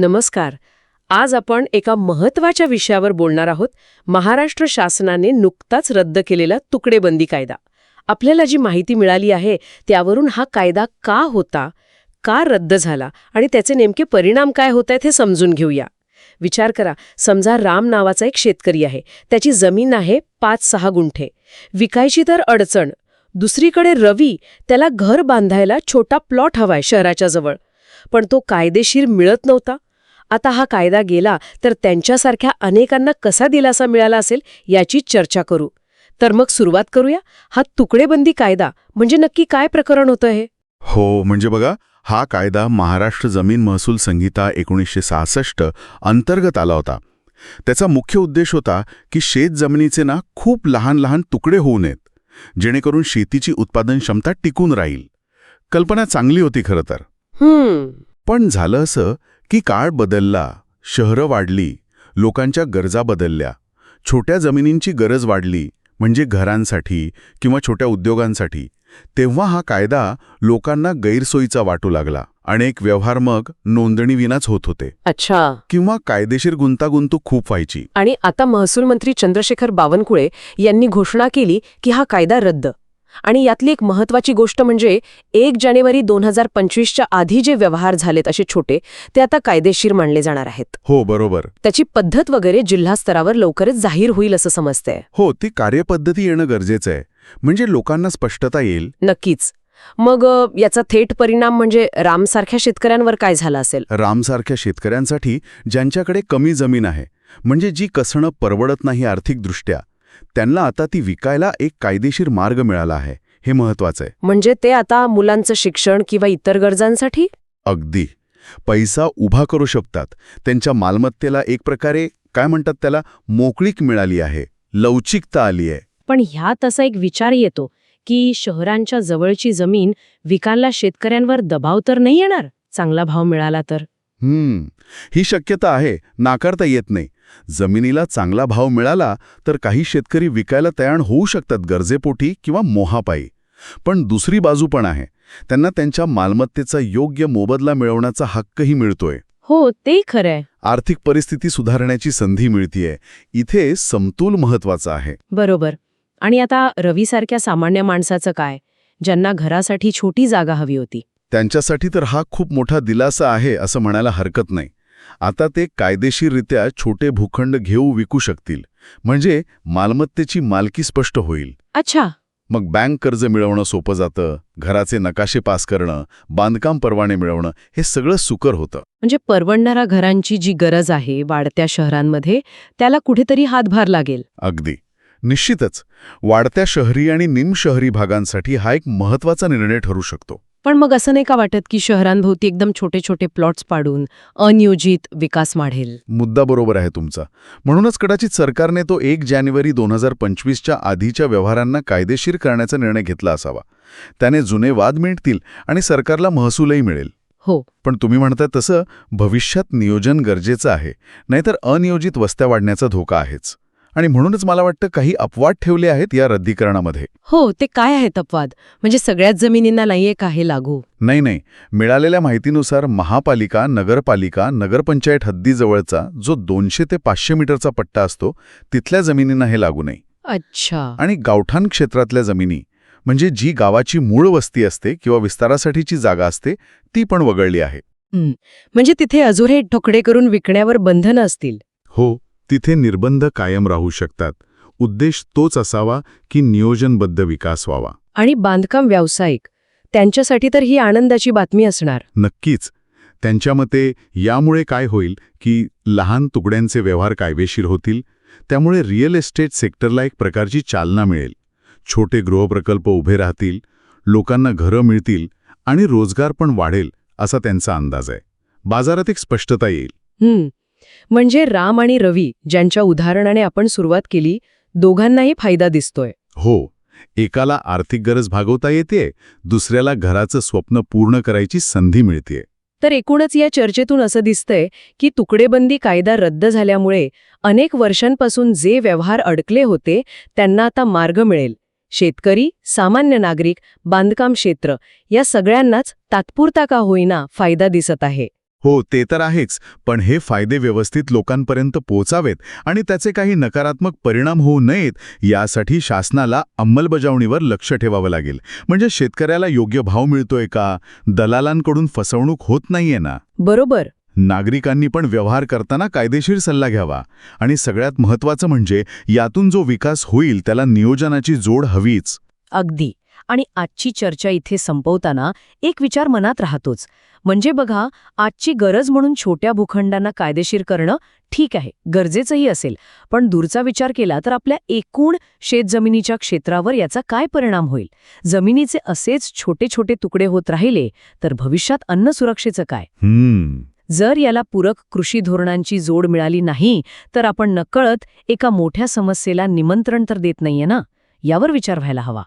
नमस्कार. आज आपण एका महत्त्वाच्या विषयावर बोलणार आहोत. महाराष्ट्र शासनाने नुकताच रद्द केलेला तुकडेबंदी कायदा. आपल्याला जी माहिती मिळाली आहे त्यावरून हा कायदा का होता का रद्द झाला आणि त्याचे नेमके परिणाम काय होत आहेत हे समजून घेऊया. विचार करा समजा राम नावाचा एक शेतकरी आहे. त्याची जमीन आहे पाच सहा गुंठे. विकायची तर अडचण. दुसरीकडे रवी त्याला घर बांधायला छोटा प्लॉट हवाय शहराच्या जवळ. पण तो कायदेशीर मिळत नव्हता. आता हा कायदा गेला तर त्यांच्यासारख्या अनेकांना कसा दिलासा मिळाला असेल याची चर्चा करू. तर मग सुरुवात करूया. हा तुकडेबंदी कायदा म्हणजे नक्की काय प्रकरण होतं हे? हो म्हणजे बघा हा कायदा महाराष्ट्र जमीन महसूल संहिता एकोणीसशे सहासष्ट अंतर्गत आला होता. त्याचा मुख्य उद्देश होता की शेत जमिनीचे ना खूप लहान लहान तुकडे होऊ नयेत जेणेकरून शेतीची उत्पादन क्षमता टिकून राहील. कल्पना चांगली होती खरं तर. पण झालं असं की काळ बदलला शहरं वाढली लोकांच्या गरजा बदलल्या. छोट्या जमिनींची गरज वाढली म्हणजे घरांसाठी किंवा छोट्या उद्योगांसाठी. तेव्हा हा कायदा लोकांना गैरसोयीचा वाटू लागला अनेक व्यवहार मग नोंदणीविनाच होत होते. अच्छा. किंवा कायदेशीर गुंतागुंतू खूप व्हायची. आणि आता महसूल मंत्री चंद्रशेखर बावनकुळे यांनी घोषणा केली की हा कायदा रद्द. आणि यातली एक महत्वाची गोष्ट म्हणजे एक जानेवारी दोन हजार पंचवीसच्या आधी जे व्यवहार झालेत असे छोटे ते आता कायदेशीर मानले जाणार आहेत. हो बरोबर. त्याची पद्धत वगैरे जिल्हा स्तरावर लवकरच जाहीर होईल असं समजतंय. हो ती कार्यपद्धती येणं गरजेचं आहे. म्हणजे लोकांना स्पष्टता येईल. नक्कीच. मग याचा थेट परिणाम म्हणजे रामसारख्या शेतकऱ्यांवर काय झाला असेल? रामसारख्या शेतकऱ्यांसाठी ज्यांच्याकडे कमी जमीन आहे म्हणजे जी कसणं परवडत नाही आर्थिकदृष्ट्या त्यांना आता ती विकायला एक कायदेशीर मार्ग मिळाला आहे. हे महत्वाचं आहे. म्हणजे ते आता मुलांचं शिक्षण किंवा इतर गरजांसाठी? अगदी. पैसा उभा करू शकतात. त्यांच्या मालमत्तेला एक प्रकारे काय म्हणतात त्याला मोकळीक मिळाली आहे. लवचिकता आली आहे. पण ह्यात असा एक विचार येतो की शहरांच्या जवळची जमीन विकायला शेतकऱ्यांवर दबाव तर नाही येणार? चांगला भाव मिळाला तर. हम्म. ही शक्यता आहे. नाकारता येत नाही. जमिनीला चांगला भाव मिळाला तर काही शेतकरी विकायला तयार होऊ शकतात गरजेपोटी किंवा मोहापायी. पण दुसरी बाजू पण आहे. त्यांना त्यांच्या मालमत्तेचा योग्य मोबदला मिळवण्याचा हक्कही मिळतोय. हो ते खरंय आर्थिक परिस्थिती सुधारण्याची संधी मिळतीये. इथे समतोल महत्त्वाचा आहे. बरोबर. आणि आता रवीसारख्या सामान्य माणसाचं काय? ज्यांना घरासाठी छोटी जागा हवी होती. त्यांच्यासाठी तर हा खूप मोठा दिलासा आहे असं म्हणायला हरकत नाही. आता ते कायदेशीररित्या छोटे भूखंड घेऊ विकू शकतील. म्हणजे मालमत्तेची मालकी स्पष्ट होईल. अच्छा. मग बँक कर्ज मिळवणं सोपं जातं घराचे नकाशे पास करणं बांधकाम परवाने मिळवणं हे सगळं सुकर होतं. म्हणजे परवडणाऱ्या घरांची जी गरज आहे वाढत्या शहरांमध्ये त्याला कुठेतरी हातभार लागेल. अगदी. निश्चितच. वाढत्या शहरी आणि निमशहरी भागांसाठी हा एक महत्त्वाचा निर्णय ठरू शकतो. पण मग असं नाही का वाटत की शहरांभोवती एकदम छोटे छोटे प्लॉट्स पाडून अनियोजित विकास वाढेल? मुद्दा बरोबर आहे तुमचा. म्हणूनच कदाचित सरकारने तो एक जानेवारी दोन हजार पंचवीसच्या आधीच्या व्यवहारांना कायदेशीर करण्याचा निर्णय घेतला असावा. त्याने जुने वाद मिळतील आणि सरकारला महसूलही मिळेल. हो. पण तुम्ही म्हणताय तसं भविष्यात नियोजन गरजेचं आहे नाहीतर अनियोजित वस्त्या वाढण्याचा धोका आहेच. आणि म्हणूनच मला वाटतं काही अपवाद ठेवले आहेत या रद्दीकरणामध्ये. हो ते काय आहेत अपवाद? म्हणजे सगळ्याच जमिनींना नाहीये का हे लागू? नाही नाही. मिळालेल्या माहितीनुसार महापालिका नगरपालिका नगरपंचायत हद्दीजवळचा जो दोनशे ते पाचशे मीटरचा पट्टा असतो तिथल्या जमिनींना हे लागू नाही अच्छा. आणि गावठाण क्षेत्रातल्या जमिनी म्हणजे जी गावाची मूळ वस्ती असते किंवा विस्तारासाठीची जागा असते ती पण वगळली आहे. म्हणजे तिथे अजूनही ठोकडे करून विकण्यावर बंधनं असतील? हो. तिथे निर्बंध कायम राहू शकतात. उद्देश तोच असावा की नियोजनबद्ध विकास व्हावा. आणि बांधकाम व्यावसायिक त्यांच्यासाठी तर ही आनंदाची बातमी असणार. नक्कीच. त्यांच्या मते यामुळे काय होईल की लहान तुकड्यांचे व्यवहार कायदेशीर होतील त्यामुळे रिअल एस्टेट सेक्टरला एक प्रकारची चालना मिळेल. छोटे गृहप्रकल्प उभे राहतील लोकांना घरं मिळतील आणि रोजगार पण वाढेल असा त्यांचा अंदाज आहे. बाजारात एक स्पष्टता येईल. म्हणजे राम आणि रवी ज्यांच्या उदाहरणाने आपण सुरुवात केली दोघांनाही फायदा दिसतोय. हो एकाला आर्थिक गरज भागवता येते दुसऱ्याला घराचं स्वप्न पूर्ण करायची संधी मिळते तर एकूणच या चर्चेतून असं दिसतंय की तुकडेबंदी कायदा रद्द झाल्यामुळे अनेक वर्षांपासून जे व्यवहार अडकले होते त्यांना आता मार्ग मिळेल. शेतकरी सामान्य नागरिक बांधकाम क्षेत्र या सगळ्यांनाच तात्पुरता का होईना फायदा दिसत आहे. हो ते तर आहेच पण हे फायदे व्यवस्थित लोकांपर्यंत पोचावेत आणि त्याचे काही नकारात्मक परिणाम होऊ नयेत यासाठी शासनाला अंमलबजावणीवर लक्ष ठेवावं लागेल. म्हणजे शेतकऱ्याला योग्य भाव मिळतोय का? दलालांकडून फसवणूक होत नाहीये ना? बरोबर. नागरिकांनी पण व्यवहार करताना कायदेशीर सल्ला घ्यावा. आणि सगळ्यात महत्त्वाचं म्हणजे यातून जो विकास होईल त्याला नियोजनाची जोड हवीच. अगदी. आणि आजची चर्चा इथे संपवताना एक विचार मनात राहतोच. म्हणजे बघा आजची गरज म्हणून छोट्या भूखंडांना कायदेशीर करणं ठीक आहे गरजेचंही असेल. पण दूरचा विचार केला तर आपल्या एकूण शेतजमिनीच्या क्षेत्रावर याचा काय परिणाम होईल? जमिनीचे असेच छोटे छोटे तुकडे होत राहिले तर भविष्यात अन्न सुरक्षेचं काय? जर याला पूरक कृषी धोरणांची जोड मिळाली नाही तर आपण नकळत एका मोठ्या समस्येला निमंत्रण तर देत नाहीये ना? यावर विचार व्हायला हवा.